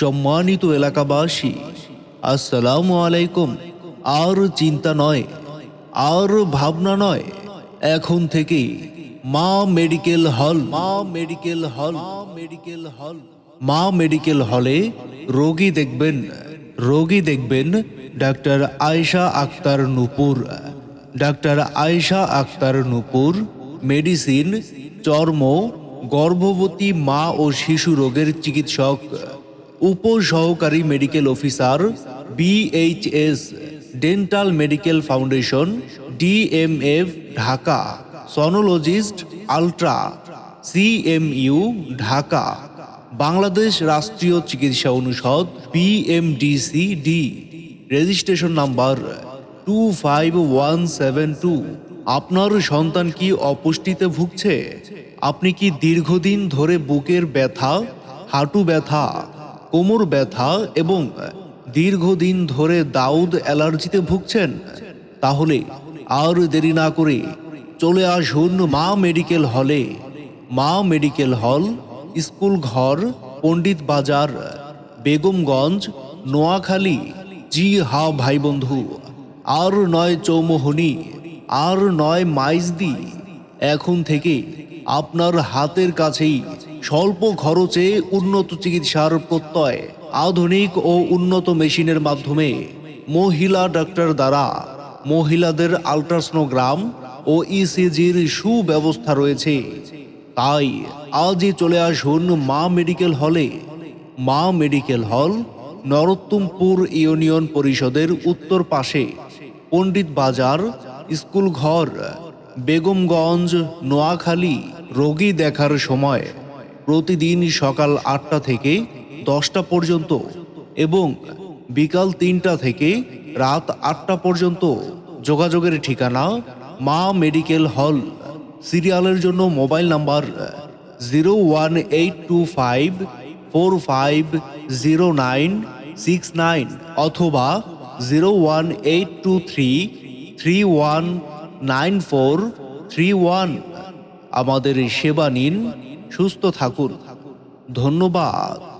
সম্মানিত এলাকাবাসী, আসসালামু আলাইকুম। আর চিন্তা নয়, আর ভাবনা নয়, এখন থেকে মা মেডিকেল হল, মা মেডিকেল হল মেডিকেল হল, মা মেডিকেল হলে রোগী দেখবেন রোগী দেখবেন doctor Ayesha Akter Nupur. Doctor Ayesha Akter Nupur, medicine, চর্ম গর্ভবতী মা ও শিশু রোগের চিকিৎসক, উপসহকারী medical officer BHS dental medical foundation DMF Dhaka, sonologist, ultra CMU Dhaka, Bangladesh রাষ্ট্রীয় চিকিৎসা অনুষদ BMDC D, registration number two five one seven two. আপনার সন্তান কি অপুষ্টিতে ভুগছে? আপনি কি দীর্ঘদিন ধরে বুকের ব্যথা, হাঁটু ব্যথা, কোমর ব্যথা এবং দীর্ঘদিন ধরে দাউদ অ্যালার্জিতে ভুগছেন? তাহলে আর দেরি না করে চলে আসুন মা মেডিকেল হলে। মা মেডিকেল হল, স্কুল ঘর, পণ্ডিত বাজার, বেগমগঞ্জ, নোয়াখালী। জি হা ভাই বন্ধু, আর নয় চৌমোহনী, আর নয় মাইজদি। এখন থেকে আপনার হাতের কাছেই স্বল্প খরচে উন্নত চিকিৎসার প্রত্যয়, আধুনিক ও উন্নত মেশিনের মাধ্যমে মহিলা ডাক্তার দ্বারা মহিলাদের আলট্রাসনোগ্রাম ও ইসিজির সুব্যবস্থা রয়েছে। তাই আজই চলে আসুন মা মেডিকেল হলে। মা মেডিকেল হল নরোত্তমপুর ইউনিয়ন পরিষদের উত্তর পাশে, পণ্ডিত বাজার স্কুল ঘর বেগমগঞ্জ, নোয়াখালী রোগী দেখার সময় প্রতিদিন সকাল আটটা থেকে দশটা পর্যন্ত এবং বিকাল তিনটা থেকে রাত আটটা পর্যন্ত যোগাযোগের ঠিকানা মা মেডিকেল হল, সিরিয়ালের জন্য mobile number zero one eight two five four five zero nine six nine অথবা zero one eight two three three one nine four three one. আমাদের সেবা নিন সুস্থ থাকুন। ধন্যবাদ।